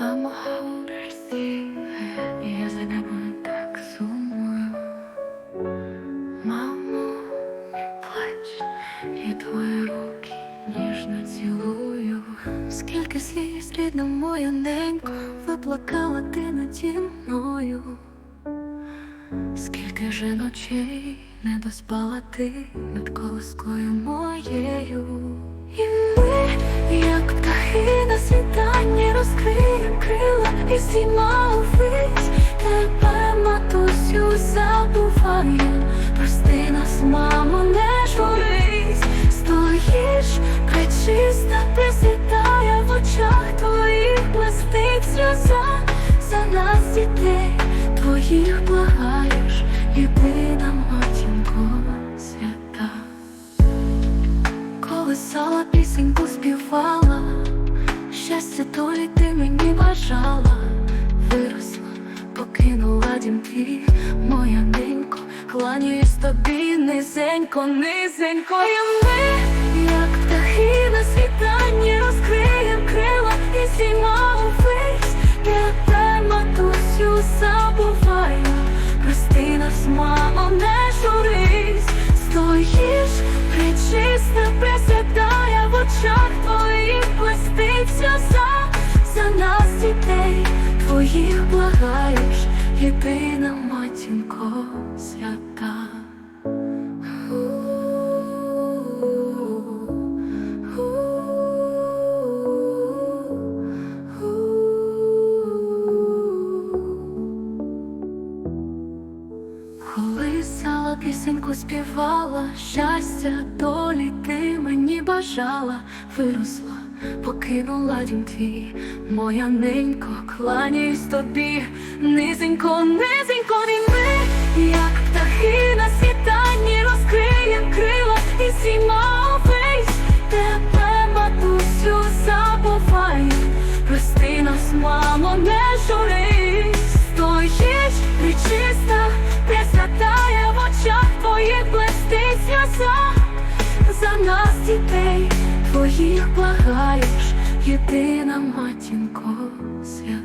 I'm a я за тобою так сумую. Мамо, плач, я твої руки ніжно цілую. Скільки сліз, рідна моя ненько, виплакала ти наді мною. Скільки же не доспала ти над колискою моєю. І ми, як птахи на світанні, розкриєм крила і зійма увесь тебе, матусю, забуває. Прости нас, мамо, не журись, стоїш, причиста, присвітає в очах твоїх блистить сльоза за нас дітей твоїх благаєш, єдина матінко свята. Коли сала пісеньку співала, долі ти мені бажала, виросла, покинула дім твій, моя ненько, кланяюсь тобі низенько, низенько, і ми, як птахи на світанні, розкриєм крила. І зійма увесь, тебе, матусю, забуваю, прости нас, мамо, не журись, стоїш, причиста, присвятая в очах твоїх блистить твоїх благаєш, єдина матінко свята. Коли сала пісеньку співала, щастя долі ти мені бажала, виросла, покинула дім твій, моя ненько, кланяюсь тобі, низенько, низенько, і ми, як птахи на світанні, розкриєм крила і зійма весь тебе, матусю, забуваю, прости нас, мамо, своїх благаєш, єдина матінко свята.